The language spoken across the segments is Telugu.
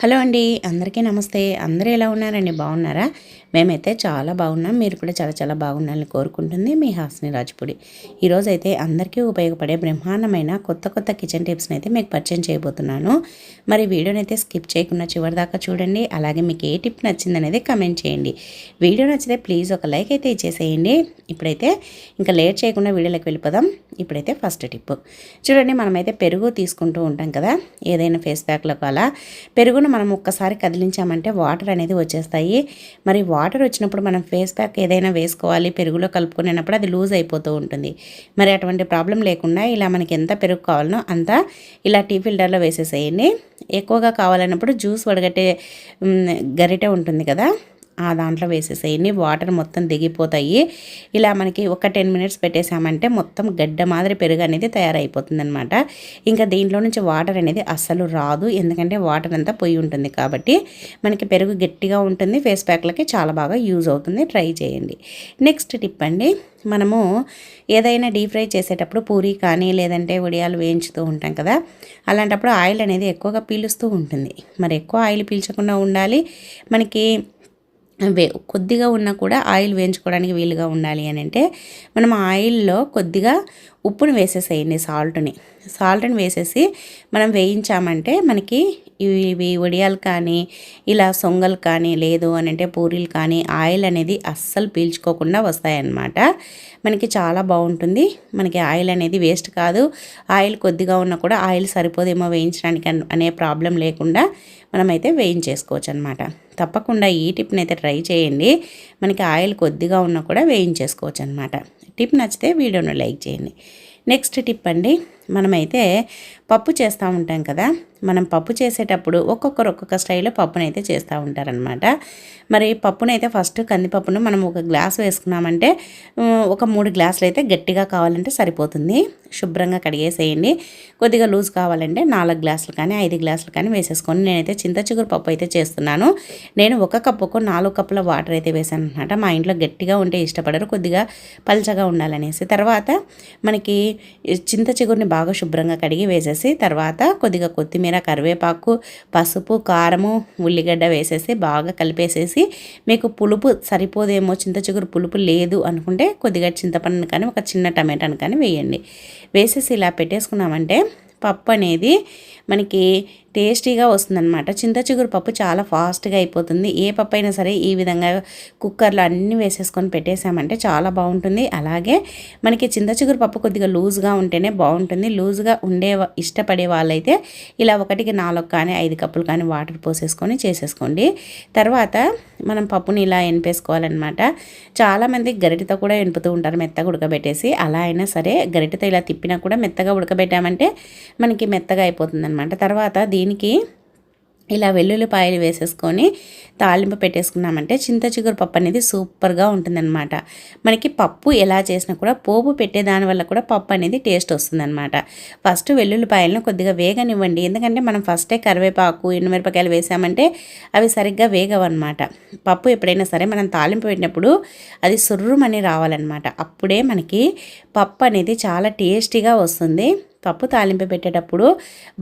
హలో అండి అందరికీ నమస్తే. అందరూ ఎలా ఉన్నారండి? బాగున్నారా? మేమైతే చాలా బాగున్నాం. మీరు కూడా చాలా చాలా బాగున్నారని కోరుకుంటుంది మీ హాస్ని రాజపూడి. ఈరోజైతే అయితే అందరికీ ఉపయోగపడే బ్రహ్మాండమైన కొత్త కొత్త కిచెన్ టిప్స్ని అయితే మీకు పరిచయం చేయబోతున్నాను. మరి వీడియోని అయితే స్కిప్ చేయకుండా చివరి దాకా చూడండి. అలాగే మీకు ఏ టిప్ నచ్చిందనేది కమెంట్ చేయండి. వీడియో నచ్చితే ప్లీజ్ ఒక లైక్ అయితే ఇచ్చేసేయండి. ఇప్పుడైతే ఇంకా లేట్ చేయకుండా వీడియోలోకి వెళ్ళిపోదాం. ఇప్పుడైతే ఫస్ట్ టిప్. చూడండి మనమైతే పెరుగు తీసుకుంటూ ఉంటాం కదా. ఏదైనా ఫేస్ ప్యాక్లకు అలా పెరుగును మనం ఒక్కసారి కదిలించామంటే వాటర్ అనేది వచ్చేస్తాయి. మరి వాటర్ వచ్చినప్పుడు మనం ఫేస్ ప్యాక్ ఏదైనా వేసుకోవాలి పెరుగులో కలుపుకునేటప్పుడు అది లూజ్ అయిపోతూ ఉంటుంది. మరి అటువంటి ప్రాబ్లం లేకుండా ఇలా మనకి ఎంత పెరుగు కావాలనో అంత ఇలా టీ ఫిల్టర్లో వేసేసేయండి. ఎక్కువగా కావాలన్నప్పుడు జ్యూస్ వడగట్టే గరిటె ఉంటుంది కదా? ఆ దాంట్లో వేసేసేయండి వాటర్ మొత్తం దిగిపోతాయి. ఇలా మనకి ఒక టెన్ మినిట్స్ పెట్టేసామంటే మొత్తం గడ్డ మాదిరి పెరుగు అనేది తయారైపోతుంది అనమాట ఇంకా దీంట్లో నుంచి వాటర్ అనేది అస్సలు రాదు. ఎందుకంటే వాటర్ అంతా పొయ్యి ఉంటుంది కాబట్టి మనకి పెరుగు గట్టిగా ఉంటుంది. ఫేస్ ప్యాక్లకి చాలా బాగా యూజ్ అవుతుంది. ట్రై చేయండి. నెక్స్ట్ టిప్ అండి. మనము ఏదైనా డీప్ ఫ్రై చేసేటప్పుడు పూరి కానీ లేదంటే ఉడియాలు వేయించుతూ ఉంటాం కదా. అలాంటప్పుడు ఆయిల్ అనేది ఎక్కువగా పీలుస్తూ ఉంటుంది. మరి ఎక్కువ ఆయిల్ పీల్చకుండా ఉండాలి. మనకి వే కొద్దిగా ఉన్నా కూడా ఆయిల్ వేయించుకోవడానికి వీలుగా ఉండాలి అని అంటే మనం ఆయిల్లో కొద్దిగా ఉప్పుని వేసేసేయండి సాల్ట్ని. సాల్ట్ని వేసేసి మనం వేయించామంటే మనకి ఇవి వడియాలు కానీ ఇలా సొంగలు కానీ లేదు అని అంటే పూరీలు కానీ ఆయిల్ అనేది అస్సలు పీల్చుకోకుండా వస్తాయన్నమాట. మనకి చాలా బాగుంటుంది. మనకి ఆయిల్ అనేది వేస్ట్ కాదు. ఆయిల్ కొద్దిగా ఉన్నా కూడా ఆయిల్ సరిపోదేమో వేయించడానికి అనే ప్రాబ్లం లేకుండా మనమైతే వేయించేసుకోవచ్చు అనమాట తప్పకుండా ఈ టిప్ని అయితే ట్రై చేయండి. మనకి ఆయిల్ కొద్దిగా ఉన్నా కూడా వేయించేసుకోవచ్చు అనమాట టిప్ నచ్చితే వీడియోను లైక్ చేయండి. నెక్స్ట్ టిప్ అండి మనమైతే పప్పు చేస్తూ ఉంటాం కదా మనం పప్పు చేసేటప్పుడు ఒక్కొక్కరు ఒక్కొక్క స్టైల్లో పప్పునైతే చేస్తూ ఉంటారనమాట మరి పప్పునైతే ఫస్ట్ కందిపప్పును మనం ఒక గ్లాస్ వేసుకున్నామంటే ఒక మూడు గ్లాసులు అయితే గట్టిగా కావాలంటే సరిపోతుంది. శుభ్రంగా కడిగేసేయండి. కొద్దిగా లూజ్ కావాలంటే నాలుగు గ్లాసులు కానీ ఐదు గ్లాసులు కానీ వేసేసుకొని నేనైతే చింతచిగురు పప్పు అయితే చేస్తున్నాను. నేను ఒక కప్పుకు నాలుగు కప్పుల వాటర్ అయితే వేసాను అనమాట మా ఇంట్లో గట్టిగా ఉంటే ఇష్టపడరు కొద్దిగా పల్చగా ఉండాలనేసి. తర్వాత మనకి చింత చిగురిని బాగా శుభ్రంగా కడిగి వేసేసి తర్వాత కొద్దిగా కొత్తిమీర కరివేపాకు పసుపు కారము ఉల్లిగడ్డ వేసేసి బాగా కలిపేసేసి మీకు పులుపు సరిపోదేమో చింత చిగురు పులుపు లేదు అనుకుంటే కొద్దిగా చింతపండును కానీ ఒక చిన్న టమాటాని కానీ వేయండి. వేసేసి ఇలా పెట్టేసుకున్నామంటే పప్పు అనేది మనకి టేస్టీగా వస్తుందన్నమాట. చింత చిగురు పప్పు చాలా ఫాస్ట్గా అయిపోతుంది. ఏ పప్పు అయినా సరే ఈ విధంగా కుక్కర్లో అన్నీ వేసేసుకొని పెట్టేసామంటే చాలా బాగుంటుంది. అలాగే మనకి చింత చిగురు పప్పు కొద్దిగా లూజ్గా ఉంటేనే బాగుంటుంది. లూజ్గా ఉండే ఇష్టపడే వాళ్ళైతే ఇలా ఒకటికి నాలుగు కానీ ఐదు కప్పులు కానీ వాటర్ పోసేసుకొని చేసేసుకోండి. తర్వాత మనం పప్పుని ఇలా ఎనిపేసుకోవాలన్నమాట చాలామంది గరిటతో కూడా ఎనుపుతూ ఉంటారు మెత్తగా ఉడకబెట్టేసి. అలా అయినా సరే గరిటతో ఇలా తిప్పినా కూడా మెత్తగా ఉడకబెట్టామంటే మనకి మెత్తగా అయిపోతుంది అనమాట తర్వాత దీనికి ఇలా వెల్లుల్లిపాయలు వేసేసుకొని తాలింపు పెట్టేసుకున్నామంటే చింత చిగురు పప్పు అనేది సూపర్గా ఉంటుందన్నమాట. మనకి పప్పు ఎలా చేసినా కూడా పోపు పెట్టే దానివల్ల కూడా పప్పు అనేది టేస్ట్ వస్తుందన్నమాట. ఫస్ట్ వెల్లుల్లిపాయలను కొద్దిగా వేగనివ్వండి. ఎందుకంటే మనం ఫస్టే కరివేపాకు ఎండుమిరపకాయలు వేసామంటే అవి సరిగ్గా వేగవన్నమాట. పప్పు ఎప్పుడైనా సరే మనం తాలింపు పెట్టినప్పుడు అది సుర్రుమని రావాలన్నమాట. అప్పుడే మనకి పప్పు అనేది చాలా టేస్టీగా వస్తుంది. పప్పు తాలింపు పెట్టేటప్పుడు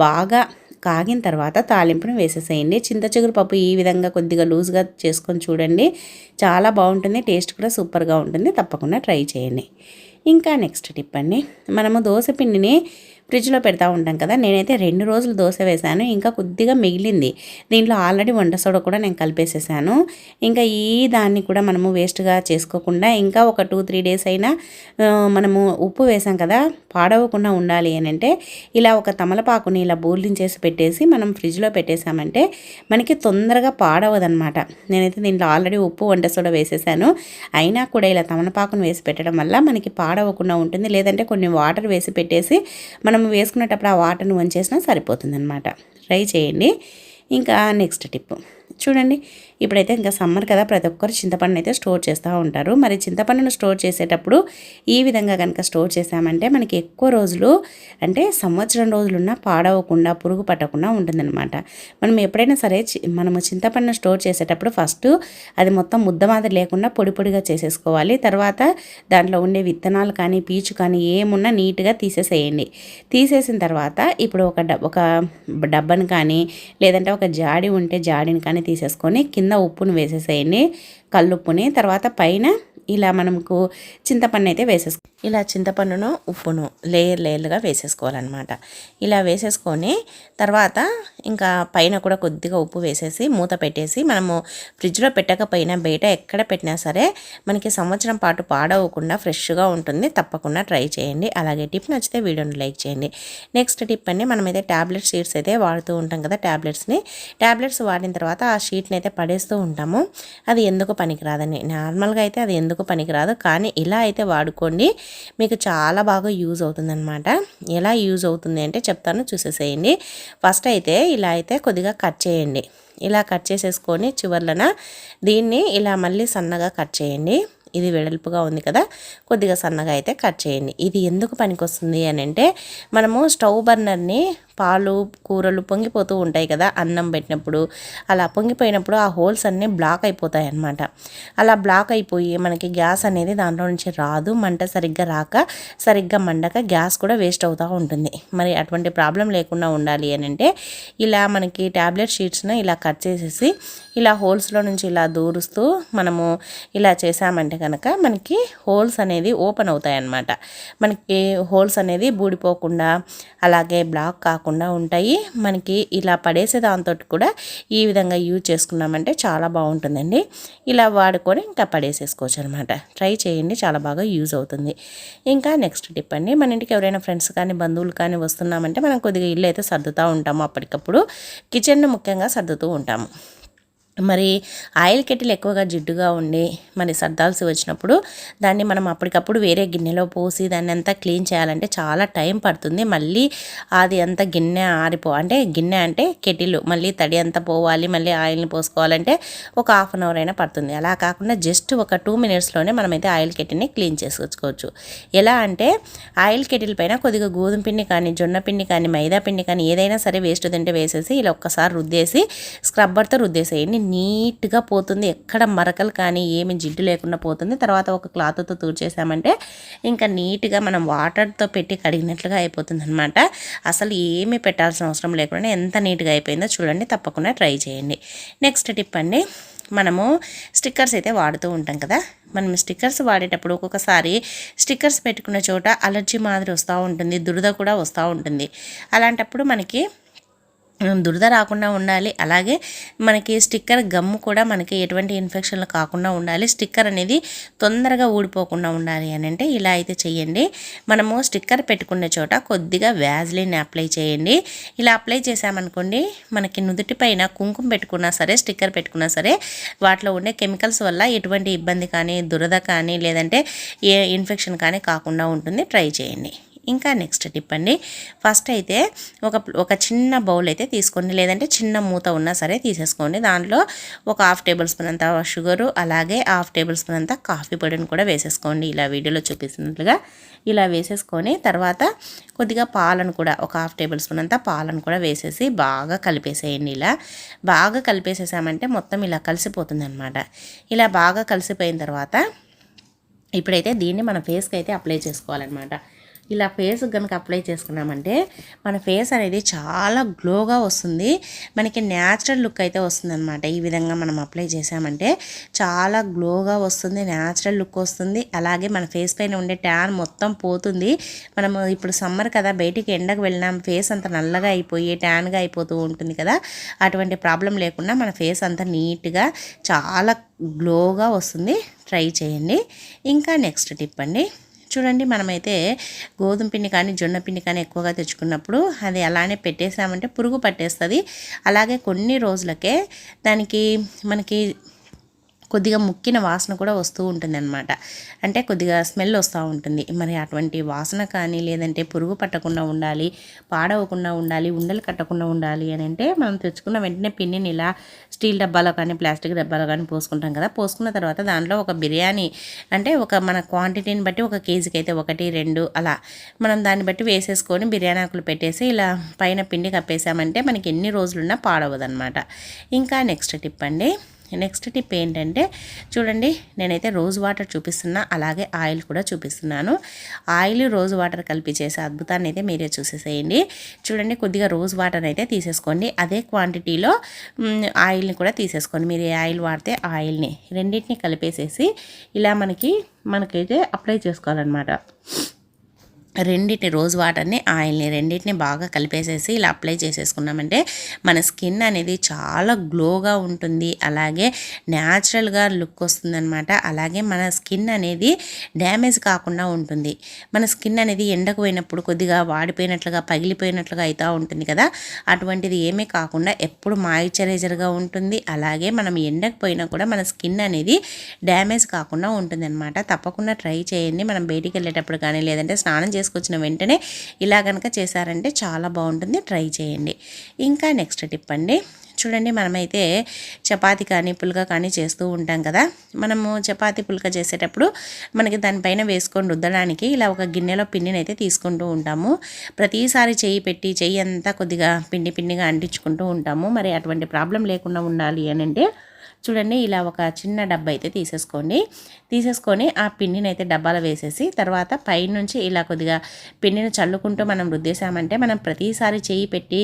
బాగా కాగిన తర్వాత తాలింపును వేసేసేయండి. చింతచిగురు పప్పు ఈ విధంగా కొద్దిగా లూజ్గా చేసుకొని చూడండి. చాలా బాగుంటుంది టేస్ట్ కూడా సూపర్గా ఉంటుంది. తప్పకుండా ట్రై చేయండి. ఇంకా నెక్స్ట్ టిప్ అండి. మనము దోశ పిండిని ఫ్రిడ్జ్లో పెడతా ఉంటాం కదా నేనైతే రెండు రోజులు దోశ వేశాను ఇంకా కొద్దిగా మిగిలింది. దీంట్లో ఆల్రెడీ వంట సోడా కూడా నేను కలిపేసేసాను. ఇంకా ఈ దాన్ని కూడా మనము వేస్ట్గా చేసుకోకుండా ఇంకా ఒక టూ త్రీ డేస్ అయినా మనము ఉప్పు వేసాం కదా పాడవకుండా ఉండాలి అని అంటే ఇలా ఒక తమలపాకుని ఇలా బోర్లించేసి పెట్టేసి మనం ఫ్రిడ్జ్లో పెట్టేసామంటే మనకి తొందరగా పాడవదనమాట. నేనైతే దీంట్లో ఆల్రెడీ ఉప్పు వంట సోడా వేసేసాను. అయినా కూడా ఇలా తమలపాకును వేసి పెట్టడం వల్ల మనకి పాడవకుండా ఉంటుంది. లేదంటే కొన్ని వాటర్ వేసి పెట్టేసి మనం మనం వేసుకునేటప్పుడు ఆ వాటర్ని వంచేసినా సరిపోతుంది అనమాట ట్రై చేయండి. ఇంకా నెక్స్ట్ టిప్ చూడండి. ఇప్పుడైతే ఇంకా సమ్మర్ కదా ప్రతి ఒక్కరు చింతపండు అయితే స్టోర్ చేస్తూ ఉంటారు. మరి చింతపండును స్టోర్ చేసేటప్పుడు ఈ విధంగా కనుక స్టోర్ చేసామంటే మనకి ఎక్కువ రోజులు అంటే సంవత్సరం రోజులున్నా పాడవకుండా పురుగు పట్టకుండా ఉంటుందన్నమాట. మనం ఎప్పుడైనా సరే మనము చింతపండును స్టోర్ చేసేటప్పుడు ఫస్ట్ అది మొత్తం ముద్ద మాదిరి లేకుండా పొడి పొడిగా చేసేసుకోవాలి. తర్వాత దాంట్లో ఉండే విత్తనాలు కానీ పీచు కానీ ఏమున్నా నీట్గా తీసేసేయండి. తీసేసిన తర్వాత ఇప్పుడు ఒక ఒక డబ్బను కానీ లేదంటే ఒక జాడి ఉంటే జాడిని కానీ తీసేసుకొని కింద ఉప్పును వేసేసేయండి. కల్లుప్పుని తర్వాత పైన ఇలా మనకు చింతపండు అయితే వేసేసుకో ఇలా చింతపండును ఉప్పును లేయర్ లేయర్లుగా వేసేసుకోవాలన్నమాట. ఇలా వేసేసుకొని తర్వాత ఇంకా పైన కూడా కొద్దిగా ఉప్పు వేసేసి మూత పెట్టేసి మనము ఫ్రిడ్జ్లో పెట్టకపోయినా బయట ఎక్కడ పెట్టినా సరే మనకి సంవత్సరం పాటు పాడవకుండా ఫ్రెష్గా ఉంటుంది. తప్పకుండా ట్రై చేయండి. అలాగే టిప్ నచ్చితే వీడియోని లైక్ చేయండి. నెక్స్ట్ టిప్ అండి మనమైతే ట్యాబ్లెట్ షీట్స్ అయితే వాడుతూ ఉంటాం కదా ట్యాబ్లెట్స్ని ట్యాబ్లెట్స్ వాడిన తర్వాత ఆ షీట్ని అయితే పడేస్తూ ఉంటాము. అది ఎందుకు పనికిరాదని. నార్మల్గా అయితే అది ఎందుకు పనికిరాదు. కానీ ఇలా అయితే వాడుకోండి. మీకు చాలా బాగా యూజ్ అవుతుందన్నమాట. ఎలా యూజ్ అవుతుంది అంటే చెప్తాను చూసేసేయండి. ఫస్ట్ అయితే ఇలా అయితే కొద్దిగా కట్ చేయండి. ఇలా కట్ చేసేసుకొని చివర్లన దీన్ని ఇలా మళ్ళీ సన్నగా కట్ చేయండి. ఇది వెడల్పుగా ఉంది కదా. కొద్దిగా సన్నగా అయితే కట్ చేయండి. ఇది ఎందుకు పనికొస్తుంది అని అంటే మనము స్టవ్ బర్నర్ని పాలు కూరలు పొంగిపోతూ ఉంటాయి కదా అన్నం పెట్టినప్పుడు. అలా పొంగిపోయినప్పుడు ఆ హోల్స్ అన్నీ బ్లాక్ అయిపోతాయి అన్నమాట. అలా బ్లాక్ అయిపోయి మనకి గ్యాస్ అనేది దాంట్లో నుంచి రాదు మంట సరిగ్గా రాక సరిగ్గా మండక గ్యాస్ కూడా వేస్ట్ అవుతూ ఉంటుంది. మరి అటువంటి ప్రాబ్లం లేకుండా ఉండాలి అని అంటే ఇలా మనకి ట్యాబ్లెట్ షీట్స్ను ఇలా కట్ చేసేసి ఇలా హోల్స్లో నుంచి ఇలా దూరుస్తూ మనము ఇలా చేసామంటే కనుక మనకి హోల్స్ అనేది ఓపెన్ అవుతాయి అన్నమాట. మనకి హోల్స్ అనేది బూడిపోకుండా అలాగే బ్లాక్ కాకుండా రాకుండా ఉంటాయి. మనకి ఇలా పడేసే దాంతో కూడా ఈ విధంగా యూజ్ చేసుకున్నామంటే చాలా బాగుంటుందండి. ఇలా వాడుకొని ఇంకా పడేసేసుకోవచ్చు అనమాట ట్రై చేయండి చాలా బాగా యూజ్ అవుతుంది. ఇంకా నెక్స్ట్ టిప్ అండి మన ఇంటికి ఎవరైనా ఫ్రెండ్స్ కానీ బంధువులు కానీ వస్తున్నామంటే మనం కొద్దిగా ఇల్లు అయితే సర్దుతూ ఉంటాము. అప్పటికప్పుడు కిచెన్ను ముఖ్యంగా సర్దుతూ ఉంటాము. మరి ఆయిల్ కెటిల్ ఎక్కువగా జిడ్డుగా ఉండి మరి సర్దాల్సి వచ్చినప్పుడు దాన్ని మనం అప్పటికప్పుడు వేరే గిన్నెలో పోసి దాన్ని అంతా క్లీన్ చేయాలంటే చాలా టైం పడుతుంది. మళ్ళీ అది అంత గిన్నె ఆరిపో అంటే గిన్నె అంటే కెటిల్ మళ్ళీ తడి అంతా పోవాలి మళ్ళీ ఆయిల్ని పోసుకోవాలంటే ఒక హాఫ్ అన్ అవర్ అయినా పడుతుంది. అలా కాకుండా జస్ట్ ఒక టూ మినిట్స్లోనే మనమైతే ఆయిల్ కెటిల్ని క్లీన్ చేసుకోవచ్చు. ఎలా అంటే ఆయిల్ కెటిల్ పైన కొద్దిగా గోధుమ పిండి కానీ జొన్న పిండి కానీ మైదా పిండి కానీ ఏదైనా సరే వేస్ట్ తింటే వేసేసి ఇలా ఒక్కసారి రుద్దేసి స్క్రబ్బర్తో రుద్దేసేయండి. నీట్గా పోతుంది. ఎక్కడ మరకలు కానీ ఏమి జిడ్డు లేకుండా పోతుంది. తర్వాత ఒక క్లాత్తో తూర్చేసామంటే ఇంకా నీట్గా మనం వాటర్తో పెట్టి కడిగినట్లుగా అయిపోతుంది అనమాట అసలు ఏమీ పెట్టాల్సిన అవసరం లేకుండా ఎంత నీట్గా అయిపోయిందో చూడండి. తప్పకుండా ట్రై చేయండి. నెక్స్ట్ టిప్ అండి. మనము స్టిక్కర్స్ అయితే వాడుతూ ఉంటాం కదా. మనం స్టిక్కర్స్ వాడేటప్పుడు ఒక్కొక్కసారి స్టిక్కర్స్ పెట్టుకున్న చోట అలర్జీ మాదిరి వస్తూ ఉంటుంది. దురద కూడా వస్తూ ఉంటుంది. అలాంటప్పుడు మనకి దురద రాకుండా ఉండాలి. అలాగే మనకి స్టిక్కర్ గమ్ము కూడా మనకి ఎటువంటి ఇన్ఫెక్షన్లు కాకుండా ఉండాలి. స్టిక్కర్ అనేది తొందరగా ఊడిపోకుండా ఉండాలి అని అంటే ఇలా అయితే చేయండి మనము స్టిక్కర్ పెట్టుకునే చోట కొద్దిగా వ్యాజ్లిన్ అప్లై చేయండి. ఇలా అప్లై చేసామనుకోండి మనకి నుదుటి పైన కుంకుమ పెట్టుకున్నా సరే స్టిక్కర్ పెట్టుకున్నా సరే వాటిలో ఉండే కెమికల్స్ వల్ల ఎటువంటి ఇబ్బంది కానీ దురద కానీ లేదంటే ఏ ఇన్ఫెక్షన్ కానీ కాకుండా ఉంటుంది. ట్రై చేయండి. ఇంకా నెక్స్ట్ టిప్ అండి. ఫస్ట్ అయితే ఒక ఒక చిన్న బౌల్ అయితే తీసుకోండి. లేదంటే చిన్న మూత ఉన్నా సరే తీసేసుకోండి. దాంట్లో ఒక హాఫ్ టేబుల్ స్పూన్ అంత షుగరు అలాగే హాఫ్ టేబుల్ స్పూన్ అంత కాఫీ పొడిని కూడా వేసేసుకోండి. ఇలా వీడియోలో చూపిస్తున్నట్లుగా ఇలా వేసేసుకొని తర్వాత కొద్దిగా పాలను కూడా ఒక హాఫ్ టేబుల్ స్పూన్ అంతా పాలను కూడా వేసేసి బాగా కలిపేసేయండి ఇలా. బాగా కలిపేసేసామంటే మొత్తం ఇలా కలిసిపోతుంది అనమాట ఇలా బాగా కలిసిపోయిన తర్వాత ఇప్పుడైతే దీన్ని మన ఫేస్కి అయితే అప్లై చేసుకోవాలన్నమాట. ఇలా ఫేస్ కనుక అప్లై చేసుకున్నామంటే మన ఫేస్ అనేది చాలా గ్లోగా వస్తుంది. మనకి న్యాచురల్ లుక్ అయితే వస్తుందన్నమాట. ఈ విధంగా మనం అప్లై చేసామంటే చాలా గ్లోగా వస్తుంది న్యాచురల్ లుక్ వస్తుంది. అలాగే మన ఫేస్ పైన ఉండే ట్యాన్ మొత్తం పోతుంది. మనము ఇప్పుడు సమ్మర్ కదా బయటికి ఎండకు వెళ్ళినాం ఫేస్ అంత నల్లగా అయిపోయి ట్యాన్గా అయిపోతూ ఉంటుంది కదా. అటువంటి ప్రాబ్లం లేకుండా మన ఫేస్ అంతా నీట్గా చాలా గ్లోగా వస్తుంది. ట్రై చేయండి. ఇంకా నెక్స్ట్ టిప్ అండి. చూడండి మనమైతే గోధుమ పిండి కానీ జొన్న పిండి కానీ ఎక్కువగా తెచ్చుకున్నప్పుడు అది అలానే పెట్టేసామంటే పురుగు పట్టేస్తుంది. అలాగే కొన్ని రోజులకే దానికి మనకి కొద్దిగా ముక్కిన వాసన కూడా వస్తూ ఉంటుంది అనమాట అంటే కొద్దిగా స్మెల్ వస్తూ ఉంటుంది. మరి అటువంటి వాసన కానీ లేదంటే పురుగు పట్టకుండా ఉండాలి పాడవకుండా ఉండాలి ఉండలు కట్టకుండా ఉండాలి అని అంటే మనం తెచ్చుకున్న వెంటనే పిన్నిని ఇలా స్టీల్ డబ్బాలో కానీ ప్లాస్టిక్ డబ్బాలో కానీ పోసుకుంటాం కదా. పోసుకున్న తర్వాత దాంట్లో ఒక బిర్యానీ అంటే ఒక మన క్వాంటిటీని బట్టి ఒక కేజీకి అయితే ఒకటి రెండు అలా మనం దాన్ని బట్టి వేసేసుకొని బిర్యానీ ఆకులు పెట్టేసి ఇలా పైన పిండి కప్పేసామంటే మనకి ఎన్ని రోజులున్నా పాడవదనమాట ఇంకా నెక్స్ట్ టిప్ అండి. నెక్స్ట్ టిప్ ఏంటంటే చూడండి నేనైతే రోజ్ వాటర్ చూపిస్తున్నా అలాగే ఆయిల్ కూడా చూపిస్తున్నాను. ఆయిల్ రోజ్ వాటర్ కలిపి చేసే అద్భుతాన్ని అయితే మీరే చూసేసేయండి. చూడండి కొద్దిగా రోజ్ వాటర్ అయితే తీసేసుకోండి. అదే క్వాంటిటీలో ఆయిల్ని కూడా తీసేసుకోండి. మీరు ఏ ఆయిల్ వాడితే ఆయిల్ని. రెండింటిని కలిపేసేసి ఇలా మనకి మనకైతే అప్లై చేసుకోవాలన్నమాట. రెండింటిని రోజ్ వాటర్ని ఆయిల్ని రెండింటిని బాగా కలిపేసేసి ఇలా అప్లై చేసేసుకున్నామంటే మన స్కిన్ అనేది చాలా గ్లోగా ఉంటుంది. అలాగే న్యాచురల్గా లుక్ వస్తుందన్నమాట. అలాగే మన స్కిన్ అనేది డ్యామేజ్ కాకుండా ఉంటుంది. మన స్కిన్ అనేది ఎండకు పోయినప్పుడు కొద్దిగా వాడిపోయినట్లుగా పగిలిపోయినట్లుగా అవుతూ ఉంటుంది కదా. అటువంటిది ఏమీ కాకుండా ఎప్పుడు మాయిశ్చరైజర్గా ఉంటుంది. అలాగే మనం ఎండకు పోయినా కూడా మన స్కిన్ అనేది డ్యామేజ్ కాకుండా ఉంటుంది తప్పకుండా ట్రై చేయండి. మనం బయటికి వెళ్ళేటప్పుడు కానీ లేదంటే స్నానం చేసి చేసుకొచ్చిన వెంటనే ఇలా కనుక చేశారంటే చాలా బాగుంటుంది. ట్రై చేయండి. ఇంకా నెక్స్ట్ టిప్ అండి. చూడండి మనమైతే చపాతి కానీ పుల్క కానీ చేస్తూ ఉంటాం కదా. మనము చపాతి పుల్క చేసేటప్పుడు మనకి దానిపైన వేసుకొని రుద్దడానికి ఇలా ఒక గిన్నెలో పిండిని అయితే తీసుకుంటూ ఉంటాము. ప్రతిసారి చెయ్యి పెట్టి చెయ్యి అంతా కొద్దిగా పిండి పిండిగా అంటించుకుంటూ ఉంటాము. మరి అటువంటి ప్రాబ్లం లేకుండా ఉండాలి అని అంటే చూడండి ఇలా ఒక చిన్న డబ్బా అయితే తీసేసుకోండి. తీసేసుకొని ఆ పిండిని అయితే డబ్బాలో వేసేసి తర్వాత పైనుంచి ఇలా కొద్దిగా పిండిని చల్లుకుంటూ మనం రుద్దేశామంటే మనం ప్రతిసారి చెయ్యి పెట్టి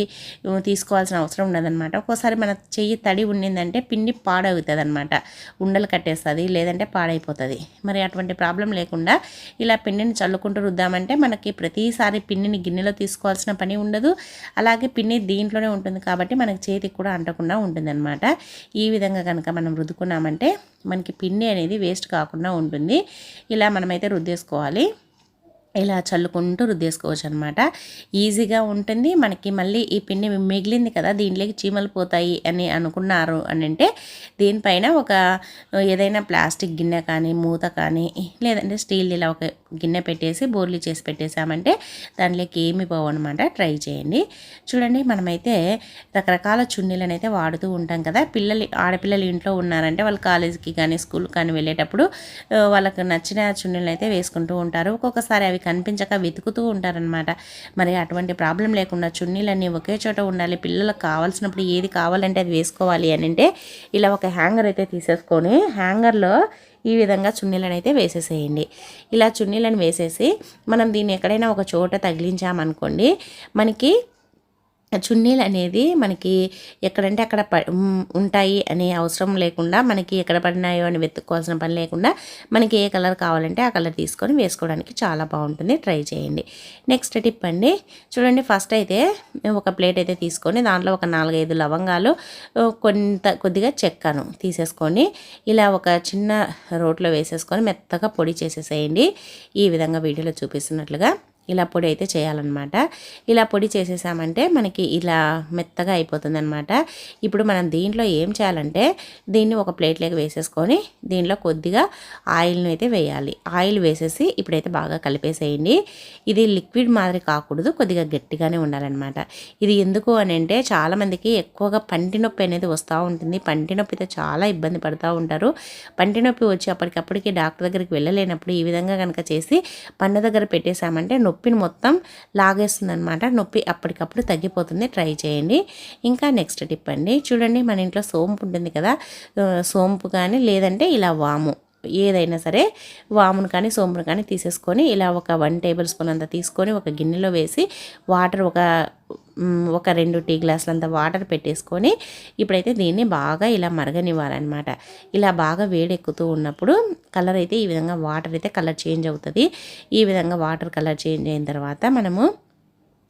తీసుకోవాల్సిన అవసరం ఉండదన్నమాట. ఒక్కోసారి మన చెయ్యి తడి ఉండిందంటే పిండి పాడవుతుంది అనమాట ఉండలు కట్టేస్తుంది లేదంటే పాడైపోతుంది. మరి అటువంటి ప్రాబ్లం లేకుండా ఇలా పిండిని చల్లుకుంటూ రుద్దామంటే మనకి ప్రతిసారి పిండిని గిన్నెలో తీసుకోవాల్సిన పని ఉండదు. అలాగే పిండి దీంట్లోనే ఉంటుంది కాబట్టి మనకి చేతికి కూడా అంటకుండా ఉంటుంది ఈ విధంగా కనుక మనం రుద్దుకున్నామంటే మనకి పిండి అనేది వేస్ట్ కాకుండా ఉంటుంది. ఇలా మనమైతే రుద్దేసుకోవాలి. ఇలా చల్లుకుంటూ రుద్దేసుకోవచ్చు అనమాట ఈజీగా ఉంటుంది. మనకి మళ్ళీ ఈ పిండి మిగిలింది కదా దీంట్లోకి చీమలు పోతాయి అని అనుకున్నారు అని అంటే దీనిపైన ఒక ఏదైనా ప్లాస్టిక్ గిన్నె కానీ మూత కానీ లేదంటే స్టీల్ ఇలా ఒక గిన్నె పెట్టేసి బోర్లు చేసి పెట్టేసామంటే దానిలోకి ఏమి పోవనమాట ట్రై చేయండి. చూడండి మనమైతే రకరకాల చున్నీలను అయితే వాడుతూ ఉంటాం కదా. పిల్లలు ఆడపిల్లలు ఇంట్లో ఉన్నారంటే వాళ్ళు కాలేజీకి కానీ స్కూల్ కానీ వెళ్ళేటప్పుడు వాళ్ళకు నచ్చిన చున్నీలను అయితే వేసుకుంటూ ఉంటారు. ఒక్కొక్కసారి అవి కనిపించక వెతుకుతూ ఉంటారనమాట మరి అటువంటి ప్రాబ్లం లేకుండా చున్నీలన్నీ ఒకే చోట ఉండాలి. పిల్లలకు కావాల్సినప్పుడు ఏది కావాలంటే అది వేసుకోవాలి అని అంటే ఇలా ఒక హ్యాంగర్ అయితే తీసేసుకొని హ్యాంగర్లో ఈ విధంగా చున్నీలను అయితే వేసేసేయండి. ఇలా చున్నీలను వేసేసి మనం దీన్ని ఎక్కడైనా ఒక చోట తగిలించామనుకోండి మనకి చున్నీలు అనేది మనకి ఎక్కడంటే అక్కడ ఉంటాయి అనే అవసరం లేకుండా మనకి ఎక్కడ పడినాయో అని వెతుక్కోవాల్సిన పని లేకుండా మనకి ఏ కలర్ కావాలంటే ఆ కలర్ తీసుకొని వేసుకోవడానికి చాలా బాగుంటుంది. ట్రై చేయండి. నెక్స్ట్ టిప్ అండి. చూడండి ఫస్ట్ అయితే ఒక ప్లేట్ అయితే తీసుకొని దాంట్లో ఒక నాలుగైదు లవంగాలు కొంత కొద్దిగా చెక్కను తీసేసుకొని ఇలా ఒక చిన్న రోట్లో వేసేసుకొని మెత్తగా పొడి చేసేసేయండి. ఈ విధంగా వీడియోలో చూపిస్తున్నట్లుగా. ఇలా పొడి అయితే చేయాలన్నమాట. ఇలా పొడి చేసేసామంటే మనకి ఇలా మెత్తగా అయిపోతుంది అనమాట ఇప్పుడు మనం దీంట్లో ఏం చేయాలంటే దీన్ని ఒక ప్లేట్లోకి వేసేసుకొని దీనిలో కొద్దిగా ఆయిల్ని అయితే వేయాలి. ఆయిల్ వేసేసి ఇప్పుడైతే బాగా కలిపేసేయండి. ఇది లిక్విడ్ మాదిరి కాకూడదు కొద్దిగా గట్టిగానే ఉండాలన్నమాట. ఇది ఎందుకు అని అంటే చాలామందికి ఎక్కువగా పంటి నొప్పి అనేది వస్తూ ఉంటుంది. పంటి నొప్పితో చాలా ఇబ్బంది పడుతూ ఉంటారు. పంటి నొప్పి వచ్చి అప్పటికప్పటికి డాక్టర్ దగ్గరికి వెళ్ళలేనప్పుడు ఈ విధంగా కనుక చేసి పన్ను దగ్గర పెట్టేశామంటే నొప్పి నొప్పిని మొత్తం లాగేస్తుంది అనమాట నొప్పి అప్పటికప్పుడు తగ్గిపోతుంది. ట్రై చేయండి. ఇంకా నెక్స్ట్ టిప్ అండి. చూడండి మన ఇంట్లో సోంపు ఉంటుంది కదా సోంపు కానీ లేదంటే ఇలా వాము. ఏదైనా సరే వామును కానీ సోంపును కానీ తీసేసుకొని ఇలా ఒక వన్ టేబుల్ స్పూన్ అంత తీసుకొని ఒక గిన్నెలో వేసి వాటర్ ఒక ఒక రెండు టీ గ్లాసులంత వాటర్ పెట్టేసుకొని ఇప్పుడైతే దీన్ని బాగా ఇలా మరగనివ్వాలన్నమాట. ఇలా బాగా వేడెక్కుతూ ఉన్నప్పుడు కలర్ అయితే ఈ విధంగా వాటర్ అయితే కలర్ చేంజ్ అవుతుంది. ఈ విధంగా వాటర్ కలర్ చేంజ్ అయిన తర్వాత మనము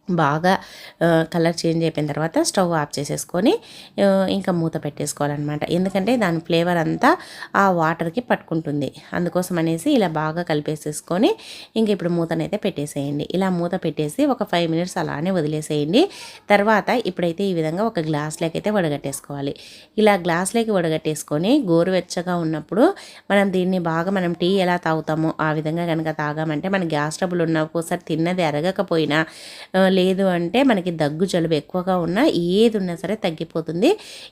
బాగా కలర్ చేంజ్ అయిపోయిన తర్వాత స్టవ్ ఆఫ్ చేసేసుకొని ఇంకా మూత పెట్టేసుకోవాలన్నమాట. ఎందుకంటే దాని ఫ్లేవర్ అంతా ఆ వాటర్కి పట్టుకుంటుంది. అందుకోసం అనేసి ఇలా బాగా కలిపేసేసుకొని ఇంక ఇప్పుడు మూతనైతే పెట్టేసేయండి. ఇలా మూత పెట్టేసి ఒక ఫైవ్ మినిట్స్ అలానే వదిలేసేయండి. తర్వాత ఇప్పుడైతే ఈ విధంగా ఒక గ్లాస్లోకి అయితే వడగట్టేసుకోవాలి. ఇలా గ్లాస్లోకి వడగట్టేసుకొని గోరువెచ్చగా ఉన్నప్పుడు మనం దీన్ని బాగా మనం టీ ఎలా తాగుతామో ఆ విధంగా కనుక తాగామంటే మన గ్యాస్ ట్రబుల్ ఉన్న ఒక్కోసారి తిన్నది అరగకపోయినా లేదు అంటే మనకి దగ్గు జలుబు ఎక్కువగా ఉన్నా ఏది ఉన్నా సరే తగ్గిపోతుంది.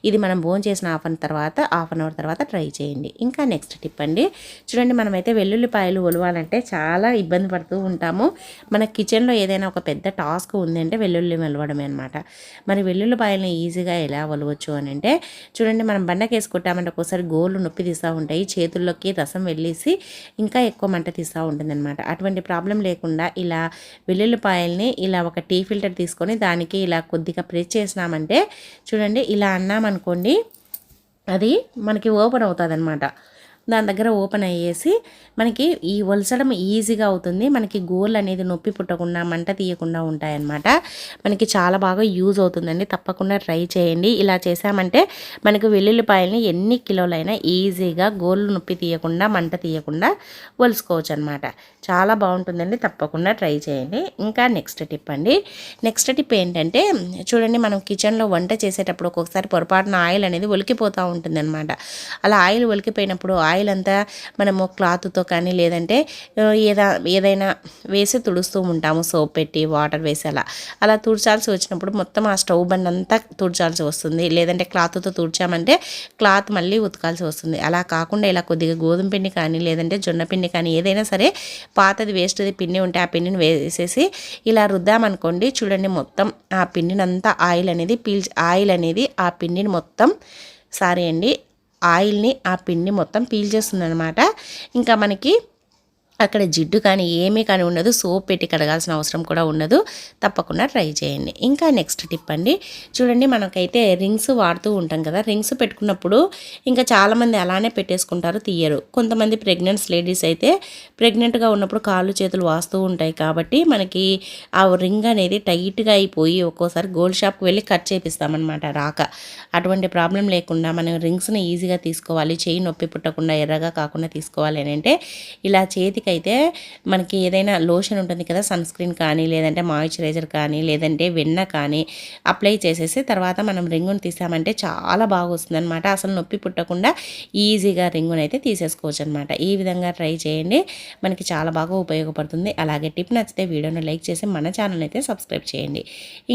ఇది మనం భోజనం చేసిన హాఫ్ అన్ తర్వాత హాఫ్ అన్ అవర్ తర్వాత ట్రై చేయండి. ఇంకా నెక్స్ట్ టిప్ అండి. చూడండి మనమైతే వెల్లుల్లిపాయలు ఒలవాలంటే చాలా ఇబ్బంది పడుతూ ఉంటాము. మన కిచెన్లో ఏదైనా ఒక పెద్ద టాస్క్ ఉందంటే వెల్లుల్లి ఒలవడమే అనమాట మరి వెల్లుల్లిపాయలని ఈజీగా ఎలా ఒలవచ్చు అని అంటే చూడండి మనం బండకేసుకుంటామంటే ఒకసారి గోళ్ళు నొప్పి తీస్తూ ఉంటాయి. చేతుల్లోకి రసం వెళ్ళేసి ఇంకా ఎక్కువ మంట తీస్తూ ఉంటుంది అనమాట అటువంటి ప్రాబ్లం లేకుండా ఇలా వెల్లుల్లిపాయల్ని ఇలా ఒక టీ ఫిల్టర్ తీసుకొని దానికి ఇలా కొద్దిగా ప్రెస్ చేసినామంటే చూడండి ఇలా అన్నామనుకోండి అది మనకి ఓపెన్ అవుతుంది అనమాట దాని దగ్గర ఓపెన్ అయ్యేసి మనకి ఈ ఒలసడం ఈజీగా అవుతుంది. మనకి గోల్ అనేది నొప్పి పుట్టకుండా మంట తీయకుండా ఉంటాయన్నమాట. మనకి చాలా బాగా యూజ్ అవుతుందండి. తప్పకుండా ట్రై చేయండి. ఇలా చేసామంటే మనకు వెల్లుల్లిపాయలని ఎన్ని కిలోలైనా ఈజీగా గోళ్ళు నొప్పి తీయకుండా మంట తీయకుండా ఒలుసుకోవచ్చు అనమాట చాలా బాగుంటుందండి. తప్పకుండా ట్రై చేయండి. ఇంకా నెక్స్ట్ టిప్ అండి. నెక్స్ట్ టిప్ ఏంటంటే చూడండి మనం కిచెన్లో వంట చేసేటప్పుడు ఒక్కొక్కసారి పొరపాటున ఆయిల్ అనేది ఒలికిపోతూ ఉంటుందన్నమాట. అలా ఆయిల్ ఒలికిపోయినప్పుడు ఆయిల్ అంతా మనము క్లాత్తో కానీ లేదంటే ఏదా ఏదైనా వేసి తుడుస్తూ ఉంటాము. సోప్ పెట్టి వాటర్ వేసి అలా. అలా తుడిచాల్సి వచ్చినప్పుడు మొత్తం ఆ స్టవ్ బండ్ అంతా తుడిచాల్సి వస్తుంది. లేదంటే క్లాత్తో తుడిచామంటే క్లాత్ మళ్ళీ ఉతకాల్సి వస్తుంది. అలా కాకుండా ఇలా కొద్దిగా గోధుమ పిండి కానీ లేదంటే జొన్న పిండి కానీ ఏదైనా సరే పాతది వేస్ట్ది పిండి ఉంటే ఆ పిండిని వేసేసి ఇలా రుద్దామనుకోండి చూడండి మొత్తం ఆ పిండినంతా ఆయిల్ అనేది పీల్చి ఆయిల్ అనేది ఆ పిండిని మొత్తం సారీ అండి ఆయిల్ని ఆ పిండి మొత్తం పీల్చేస్తుంది అనమాట ఇంకా మనకి అక్కడ జిడ్డు కానీ ఏమీ కానీ ఉండదు. సోప్ పెట్టి కడగాల్సిన అవసరం కూడా ఉండదు. తప్పకుండా ట్రై చేయండి. ఇంకా నెక్స్ట్ టిప్ అండి. చూడండి మనకైతే రింగ్స్ వాడుతూ ఉంటాం కదా. రింగ్స్ పెట్టుకున్నప్పుడు ఇంకా చాలామంది అలానే పెట్టేసుకుంటారు తీయరు. కొంతమంది ప్రెగ్నెంట్స్ లేడీస్ అయితే ప్రెగ్నెంట్గా ఉన్నప్పుడు కాళ్ళు చేతులు వాస్తూ ఉంటాయి కాబట్టి మనకి ఆ రింగ్ అనేది టైట్గా అయిపోయి ఒక్కోసారి గోల్డ్ షాప్కి వెళ్ళి కట్ చేపిస్తామన్నమాట రాక. అటువంటి ప్రాబ్లం లేకుండా మనం రింగ్స్ని ఈజీగా తీసుకోవాలి. చేయి నొప్పి పుట్టకుండా ఎర్రగా కాకుండా తీసుకోవాలి అని అంటే ఇలా చేతికి అయితే మనకి ఏదైనా లోషన్ ఉంటుంది కదా సన్ స్క్రీన్ కానీ లేదంటే మాయిశ్చరైజర్ కానీ లేదంటే వెన్న కానీ అప్లై చేసేసి తర్వాత మనం రింగును తీసామంటే చాలా బాగా అనమాట అసలు నొప్పి పుట్టకుండా ఈజీగా రింగును అయితే తీసేసుకోవచ్చు అనమాట ఈ విధంగా ట్రై చేయండి. మనకి చాలా బాగా ఉపయోగపడుతుంది. అలాగే టిప్ నచ్చితే వీడియోను లైక్ చేసి మన ఛానల్ అయితే సబ్స్క్రైబ్ చేయండి.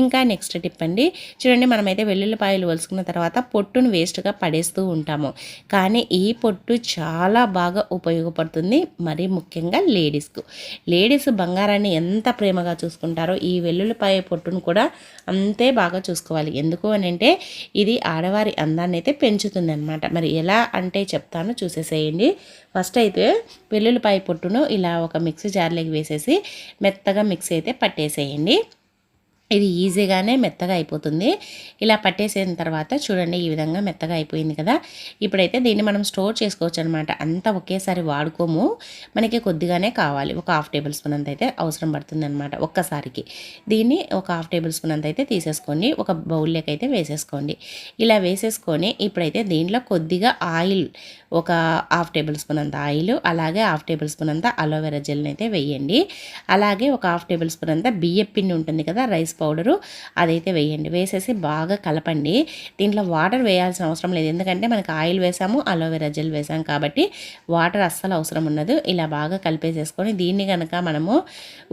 ఇంకా నెక్స్ట్ టిప్ అండి. చూడండి మనమైతే వెల్లుల్లిపాయలు వలుసుకున్న తర్వాత పొట్టును వేస్ట్గా పడేస్తూ ఉంటాము. కానీ ఈ పొట్టు చాలా బాగా ఉపయోగపడుతుంది. మరి ముఖ్యంగా లేడీస్కు. లేడీస్ బంగారాన్ని ఎంత ప్రేమగా చూసుకుంటారో ఈ వెల్లుల్లిపాయ పొట్టును కూడా అంతే బాగా చూసుకోవాలి. ఎందుకు అని అంటే ఇది ఆడవారి అందాన్ని అయితే పెంచుతుంది అనమాట మరి ఎలా అంటే చెప్తాను చూసేసేయండి. ఫస్ట్ అయితే వెల్లుల్లిపాయ పొట్టును ఇలా ఒక మిక్సీ జార్లోకి వేసేసి మెత్తగా మిక్సీ అయితే పట్టేసేయండి. ఇది ఈజీగానే మెత్తగా అయిపోతుంది. ఇలా పట్టేసిన తర్వాత చూడండి ఈ విధంగా మెత్తగా అయిపోయింది కదా. ఇప్పుడైతే దీన్ని మనం స్టోర్ చేసుకోవచ్చు అనమాట అంతా ఒకేసారి వాడుకోము. మనకి కొద్దిగానే కావాలి. ఒక హాఫ్ టేబుల్ స్పూన్ అంత అయితే అవసరం పడుతుంది అనమాట ఒక్కసారికి. దీన్ని ఒక హాఫ్ టేబుల్ స్పూన్ అంత అయితే తీసేసుకోండి ఒక బౌల్లోకి అయితే వేసేసుకోండి. ఇలా వేసేసుకొని ఇప్పుడైతే దీంట్లో కొద్దిగా ఆయిల్ ఒక హాఫ్ టేబుల్ స్పూన్ అంత ఆయిల్ అలాగే హాఫ్ టేబుల్ స్పూన్ అంత అలోవెరా జెల్ని అయితే వేయండి. అలాగే ఒక హాఫ్ టేబుల్ స్పూన్ అంత బియ్యం పిండి ఉంటుంది కదా రైస్ పౌడరు అదైతే వేయండి. వేసేసి బాగా కలపండి. దీంట్లో వాటర్ వేయాల్సిన అవసరం లేదు. ఎందుకంటే మనకి ఆయిల్ వేసాము అలోవెరా జెల్ వేసాం కాబట్టి వాటర్ అస్సలు అవసరం ఉండదు. ఇలా బాగా కలిపేసేసుకొని దీన్ని కనుక మనము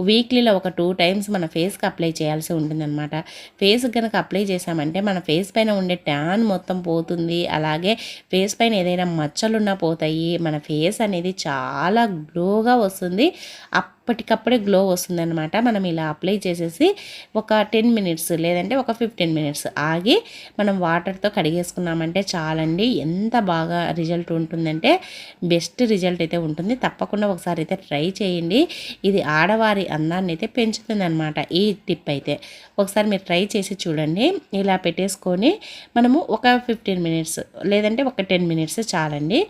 వీక్లీలో ఒక టూ టైమ్స్ మన ఫేస్కి అప్లై చేయాల్సి ఉంటుందన్నమాట. ఫేస్కి కనుక అప్లై చేసామంటే మన ఫేస్ పైన ఉండే ట్యాన్ మొత్తం పోతుంది. అలాగే ఫేస్ పైన ఏదైనా మచ్చలు మచ్చలున్నా పోతాయి. మన ఫేస్ అనేది చాలా గ్లోగా వస్తుంది. అప్పటికప్పుడే గ్లో వస్తుందన్నమాట. మనం ఇలా అప్లై చేసేసి ఒక టెన్ మినిట్స్ లేదంటే ఒక ఫిఫ్టీన్ మినిట్స్ ఆగి మనం వాటర్తో కడిగేసుకున్నామంటే చాలండి. ఎంత బాగా రిజల్ట్ ఉంటుందంటే బెస్ట్ రిజల్ట్ అయితే ఉంటుంది. తప్పకుండా ఒకసారి అయితే ట్రై చేయండి. ఇది ఆడవారి అందాన్ని అయితే పెంచుతుందనమాట ఈ టిప్ అయితే ఒకసారి మీరు ట్రై చేసి చూడండి. ఇలా పెట్టేసుకొని మనము ఒక ఫిఫ్టీన్ మినిట్స్ లేదంటే ఒక టెన్ మినిట్స్ చాలండి.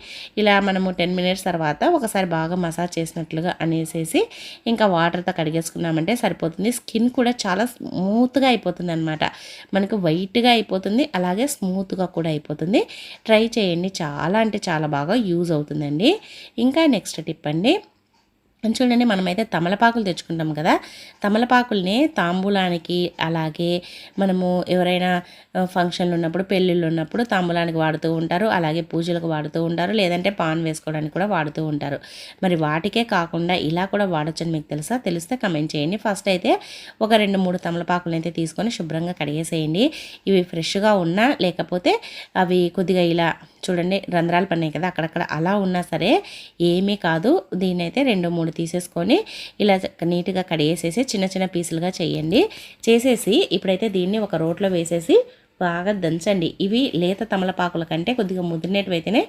ఇలా మనము టెన్ మినిట్స్ తర్వాత ఒకసారి బాగా మసాజ్ చేసినట్లుగా అనేసేసి ఇంకా వాటర్తో కడిగేసుకున్నామంటే సరిపోతుంది. స్కిన్ కూడా చాలా స్మూత్గా అయిపోతుంది అనమాట మనకు వైట్గా అయిపోతుంది అలాగే స్మూత్గా కూడా అయిపోతుంది. ట్రై చేయండి. చాలా అంటే చాలా బాగా యూజ్ అవుతుందండి. ఇంకా నెక్స్ట్ టిప్ అండి. చూడండి మనమైతే తమలపాకులు తెచ్చుకుంటాం కదా. తమలపాకుల్ని తాంబూలానికి అలాగే మనము ఎవరైనా ఫంక్షన్లు ఉన్నప్పుడు పెళ్ళిళ్ళు ఉన్నప్పుడు తాంబూలానికి వాడుతూ ఉంటారు. అలాగే పూజలకు వాడుతూ ఉంటారు. లేదంటే పాన్ వేసుకోవడానికి కూడా వాడుతూ ఉంటారు. మరి వాటికే కాకుండా ఇలా కూడా వాడచ్చని మీకు తెలుసా? తెలిస్తే కమెంట్ చేయండి. ఫస్ట్ అయితే ఒక రెండు మూడు తమలపాకులు అయితే తీసుకొని శుభ్రంగా కడిగేసేయండి. ఇవి ఫ్రెష్గా ఉన్నా లేకపోతే అవి కొద్దిగా ఇలా చూడండి రంధ్రాలు పడినాయి కదా అక్కడక్కడ అలా ఉన్నా సరే ఏమీ కాదు. దీన్ని అయితే రెండు మూడు తీసేసుకొని ఇలా నీట్గా కడిగేసేసి చిన్న చిన్న పీసులుగా చేయండి. చేసేసి ఇప్పుడైతే దీన్ని ఒక రోట్లో వేసేసి బాగా దంచండి. ఇవి లేత తమలపాకుల కంటే కొద్దిగా ముదిరినట్టు అయితేనే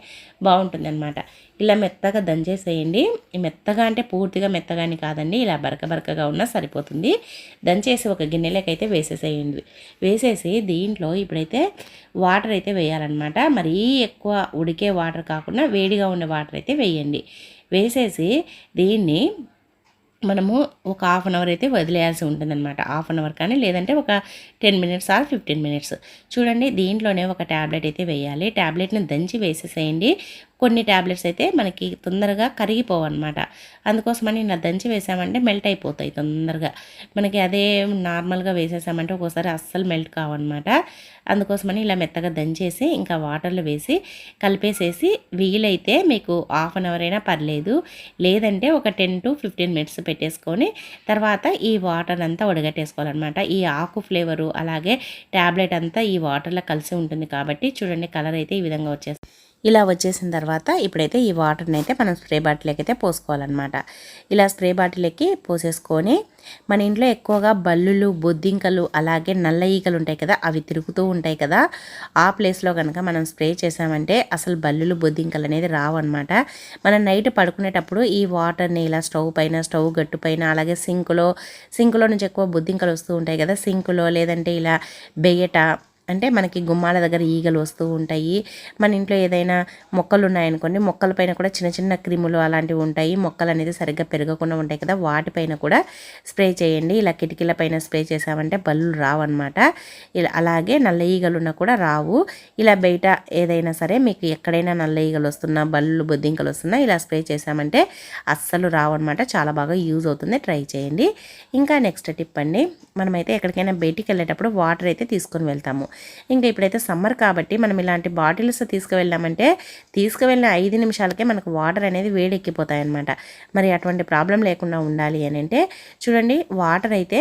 బాగుంటుంది అనమాట ఇలా మెత్తగా దంచేసేయండి. మెత్తగా అంటే పూర్తిగా మెత్తగాని కాదండి. ఇలా బరక బరకగా ఉన్నా సరిపోతుంది. దంచేసి ఒక గిన్నెలోకైతే వేసేసేయండి. వేసేసి దీంట్లో ఇప్పుడైతే వాటర్ అయితే వేయాలన్నమాట. మరీ ఎక్కువ ఉడికే వాటర్ కాకుండా వేడిగా ఉన్న వాటర్ అయితే వేయండి. వేసేసి దీన్ని మనము ఒక హాఫ్ అన్ అవర్ అయితే వదిలేయాల్సి ఉంటుందన్నమాట. హాఫ్ అన్ అవర్ కానీ లేదంటే ఒక ten minutes or fifteen minutes. చూడండి దీంట్లోనే ఒక ట్యాబ్లెట్ అయితే వేయాలి. ట్యాబ్లెట్ని దంచి వేసేసేయండి. కొన్ని ట్యాబ్లెట్స్ అయితే మనకి తొందరగా కరిగిపోవు అనమాట అందుకోసమని నా దంచి వేసామంటే మెల్ట్ అయిపోతాయి తొందరగా. మనకి అదే నార్మల్గా వేసేసామంటే ఒక్కోసారి అస్సలు మెల్ట్ కావన్నమాట. అందుకోసమని ఇలా మెత్తగా దంచేసి ఇంకా వాటర్లో వేసి కలిపేసేసి వీలైతే మీకు హాఫ్ అన్ అవర్ అయినా పర్లేదు. లేదంటే ఒక టెన్ టు ఫిఫ్టీన్ మినిట్స్ పెట్టేసుకొని తర్వాత ఈ వాటర్ అంతా ఉడగట్టేసుకోవాలన్నమాట ఈ ఆకు ఫ్లేవరు అలాగే ట్యాబ్లెట్ అంతా ఈ వాటర్లో కలిసి ఉంటుంది కాబట్టి చూడండి కలర్ అయితే ఈ విధంగా వచ్చేస్తుంది. ఇలా వచ్చేసిన తర్వాత ఇప్పుడైతే ఈ వాటర్ని అయితే మనం స్ప్రే బాటిల్కి అయితే పోసుకోవాలన్నమాట. ఇలా స్ప్రే బాటిల్కి పోసేసుకొని మన ఇంట్లో ఎక్కువగా బల్లులు బొద్దింకలు అలాగే నల్ల ఈకలు ఉంటాయి కదా అవి తిరుగుతూ ఉంటాయి కదా ఆ ప్లేస్లో కనుక మనం స్ప్రే చేసామంటే అసలు బల్లులు బొద్దింకలు అనేది రావన్నమాట. మనం నైట్ పడుకునేటప్పుడు ఈ వాటర్ని ఇలా స్టవ్ పైన స్టవ్ గట్టు పైన అలాగే సింకులో సింకులో నుంచి ఎక్కువ బొద్దింకలు వస్తూ ఉంటాయి కదా సింకులో లేదంటే ఇలా బెయ్యట అంటే మనకి గుమ్మాల దగ్గర ఈగలు వస్తూ ఉంటాయి. మన ఇంట్లో ఏదైనా మొక్కలు ఉన్నాయనుకోండి మొక్కలపైన కూడా చిన్న చిన్న క్రిములు అలాంటివి ఉంటాయి. మొక్కలు అనేది సరిగ్గా పెరగకుండా ఉంటాయి కదా వాటిపైన కూడా స్ప్రే చేయండి. ఇలా కిటికీల పైన స్ప్రే చేసామంటే బల్లు రావన్నమాట. ఇలా అలాగే నల్ల ఈగలు ఉన్నా కూడా రావు. ఇలా బయట ఏదైనా సరే మీకు ఎక్కడైనా నల్ల ఈగలు వస్తున్నా బల్లు బొద్దింకలు వస్తున్నా ఇలా స్ప్రే చేసామంటే అస్సలు రావన్నమాట. చాలా బాగా యూజ్ అవుతుంది. ట్రై చేయండి. ఇంకా నెక్స్ట్ టిప్ అండి. మనమైతే ఎక్కడికైనా బయటికి వెళ్ళేటప్పుడు వాటర్ అయితే తీసుకొని వెళ్తాము. ఇంకా ఇప్పుడైతే సమ్మర్ కాబట్టి మనం ఇలాంటి బాటిల్స్ తీసుకువెళ్ళామంటే తీసుకువెళ్ళిన ఐదు నిమిషాలకే మనకు వాటర్ అనేది వేడెక్కిపోతాయి అనమాట మరి అటువంటి ప్రాబ్లం లేకుండా ఉండాలి అని అంటే చూడండి వాటర్ అయితే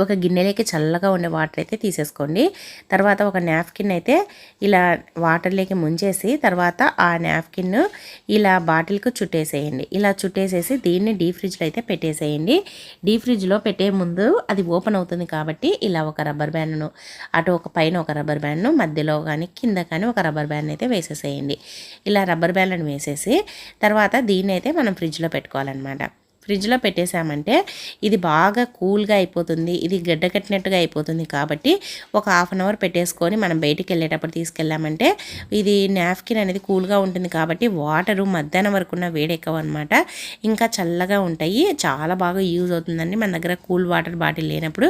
ఒక గిన్నెలోకి చల్లగా ఉండే వాటర్ అయితే తీసేసుకోండి. తర్వాత ఒక నాప్కిన్ అయితే ఇలా వాటర్లోకి ముంచేసి తర్వాత ఆ నాప్కిన్ ఇలా బాటిల్కు చుట్టేసేయండి. ఇలా చుట్టేసేసి దీన్ని డీ ఫ్రిడ్జ్లో అయితే పెట్టేసేయండి. డీ ఫ్రిడ్జ్లో పెట్టే ముందు అది ఓపెన్ అవుతుంది కాబట్టి ఇలా ఒక రబ్బర్ బ్యాండ్ను అటు ఒక పైన ఒక రబ్బర్ బ్యాండ్ను మధ్యలో కానీ కింద కానీ ఒక రబ్బర్ బ్యాండ్ అయితే వేసేసేయండి. ఇలా రబ్బర్ బ్యాండ్ని వేసేసి తర్వాత దీన్ని అయితే మనం ఫ్రిడ్జ్లో పెట్టుకోవాలన్నమాట. ఫ్రిడ్జ్లో పెట్టేశామంటే ఇది బాగా కూల్గా అయిపోతుంది ఇది గడ్డ కట్టినట్టుగా అయిపోతుంది కాబట్టి ఒక హాఫ్ అన్ అవర్ పెట్టేసుకొని మనం బయటికి వెళ్ళేటప్పుడు తీసుకెళ్ళామంటే ఇది నాఫ్కిన్ అనేది కూల్గా ఉంటుంది కాబట్టి వాటరు మధ్యాహ్నం వరకు ఉన్న ఎక్కువ అనమాట ఇంకా చల్లగా ఉంటాయి చాలా బాగా యూజ్ అవుతుందండి. మన దగ్గర కూల్ వాటర్ బాటిల్ లేనప్పుడు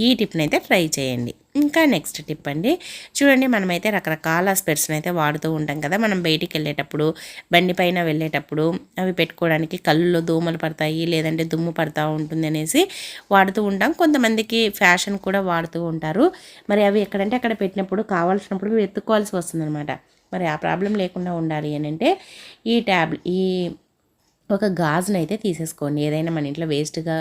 ఈ టిప్ని అయితే ట్రై చేయండి. ఇంకా నెక్స్ట్ టిప్ అండి. చూడండి మనమైతే రకరకాల స్పెట్స్ని అయితే వాడుతూ ఉంటాం కదా. మనం బయటికి వెళ్ళేటప్పుడు బండి పైన వెళ్ళేటప్పుడు అవి పెట్టుకోవడానికి కళ్ళులో దోమలు పడతాయి లేదంటే దుమ్ము పడతా ఉంటుంది అనేసి వాడుతూ ఉంటాం. కొంతమందికి ఫ్యాషన్ కూడా వాడుతూ ఉంటారు. మరి అవి ఎక్కడంటే అక్కడ పెట్టినప్పుడు కావాల్సినప్పుడు ఎత్తుకోవాల్సి వస్తుందన్నమాట. మరి ఆ ప్రాబ్లం లేకుండా ఉండాలి అని అంటే ఈ ట్యాబ్ ఈ ఒక గాజును అయితే తీసేసుకోండి. ఏదైనా మన ఇంట్లో వేస్ట్గా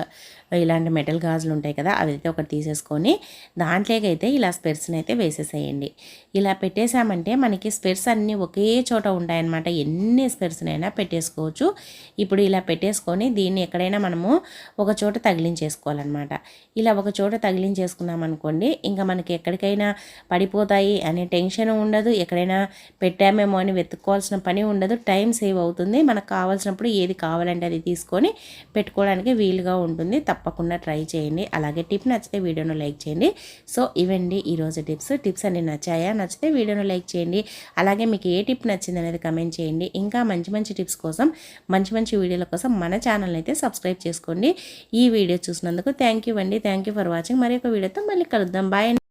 ఇలాంటి మెటల్ గాజులు ఉంటాయి కదా అవి అయితే ఒకటి తీసేసుకొని దాంట్లోకైతే ఇలా స్పెర్స్ని అయితే వేసేసేయండి. ఇలా పెట్టేశామంటే మనకి స్పెర్స్ అన్నీ ఒకే చోట ఉంటాయన్నమాట. ఎన్ని స్పెర్స్నైనా పెట్టేసుకోవచ్చు. ఇప్పుడు ఇలా పెట్టేసుకొని దీన్ని ఎక్కడైనా మనము ఒక చోట తగిలించేసుకోవాలన్నమాట. ఇలా ఒక చోట తగిలించేసుకున్నాం అనుకోండి ఇంకా మనకి ఎక్కడికైనా పడిపోతాయి అనే టెన్షన్ ఉండదు. ఎక్కడైనా పెట్టామేమో అని వెతుక్కోవాల్సిన పని ఉండదు. టైం సేవ్ అవుతుంది. మనకు కావాల్సినప్పుడు ఏది కావాలంటే అది తీసుకొని పెట్టుకోవడానికి వీలుగా ఉంటుంది. తప్ప తప్పకుండా ట్రై చేయండి. అలాగే టిప్ నచ్చితే వీడియోను లైక్ చేయండి. సో ఇవండి ఈరోజు టిప్స్. టిప్స్ అన్ని నచ్చాయా? నచ్చితే వీడియోను లైక్ చేయండి. అలాగే మీకు ఏ టిప్ నచ్చింది అనేది కమెంట్ చేయండి. ఇంకా మంచి మంచి టిప్స్ కోసం మంచి మంచి వీడియోల కోసం మన ఛానల్ అయితే సబ్స్క్రైబ్ చేసుకోండి. ఈ వీడియో చూసినందుకు థ్యాంక్ యూ అండి. Thank you for watching. మరి ఒక వీడియోతో మళ్ళీ కలుద్దాం. బాయ్